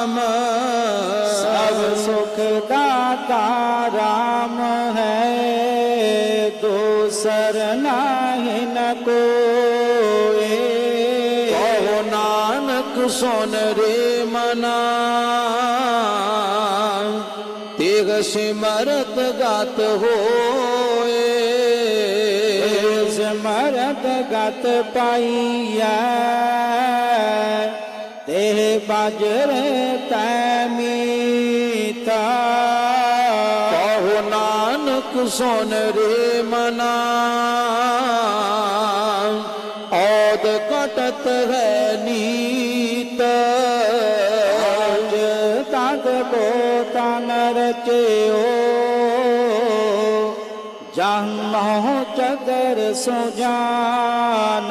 राम। सब सुखदाता राम है। दूसर नाही न को नानक, सोन रे मना। तेग सिमरत गात हो सिमरत गात पाइया। बजर तैमीता कहो नानक सुन रे मना। औद कटत है नीत। तक को तन रचयो जन्म चदर सुजान